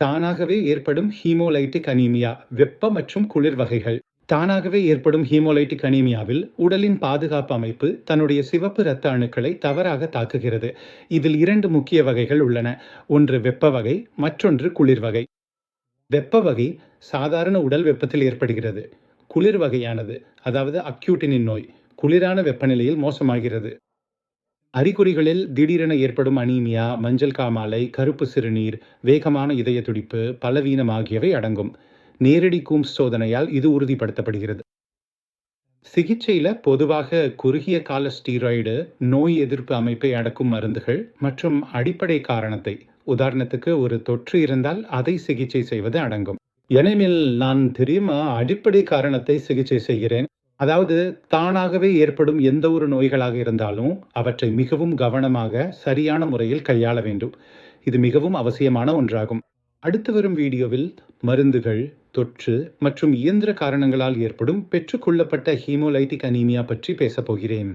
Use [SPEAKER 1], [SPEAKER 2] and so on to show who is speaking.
[SPEAKER 1] தானாகவே ஏற்படும் haemolytic anaemia வெப்ப மற்றும் குளிர் வகைகள். தானாகவே ஏற்படும் ஹீமோலைட்டிக் அனீமியாவில் உடலின் பாதுகாப்பு அமைப்பு தன்னுடைய சிவப்பு இரத்த அணுக்களை தவறாக தாக்குகிறது. இதில் இரண்டு முக்கிய வகைகள் உள்ளன. ஒன்று வெப்ப வகை மற்றொன்று குளிர் வகை. வெப்ப வகை சாதாரண உடல் வெப்பத்தில் ஏற்படுகிறது. குளிர் வகையானது அதாவது அக்யூட்டினின் நோய் குளிரான வெப்பநிலையில் மோசமாகிறது. அறிகுறிகளில் திடீரென ஏற்படும் அனீமியா மஞ்சள் காமாலை கருப்பு சிறுநீர் வேகமான இதய துடிப்பு பலவீனம் ஆகியவை அடங்கும். நேரடி கூம்ஸ் சோதனையால் இது உறுதிப்படுத்தப்படுகிறது. சிகிச்சையில் பொதுவாக குறுகிய கால ஸ்டீராய்டு நோய் எதிர்ப்பு அமைப்பை அடக்கும் மருந்துகள் மற்றும் அடிப்படை காரணத்தை. உதாரணத்துக்கு ஒரு தொற்று இருந்தால் அதை சிகிச்சை செய்வது அடங்கும். எனவே நான் தெரியுமா? அடிப்படை காரணத்தை சிகிச்சை செய்கிறேன். அதாவது தானாகவே ஏற்படும் எந்த ஒரு நோய்களாக இருந்தாலும் அவற்றை மிகவும் கவனமாக சரியான முறையில் கையாள வேண்டும். இது மிகவும் அவசியமான ஒன்றாகும். அடுத்து வரும் வீடியோவில் மருந்துகள் தொற்று மற்றும் இயந்திர காரணங்களால் ஏற்படும் பெற்றுக்கொள்ளப்பட்ட ஹீமோலைட்டிக் அனீமியா பற்றி பேசப்போகிறேன்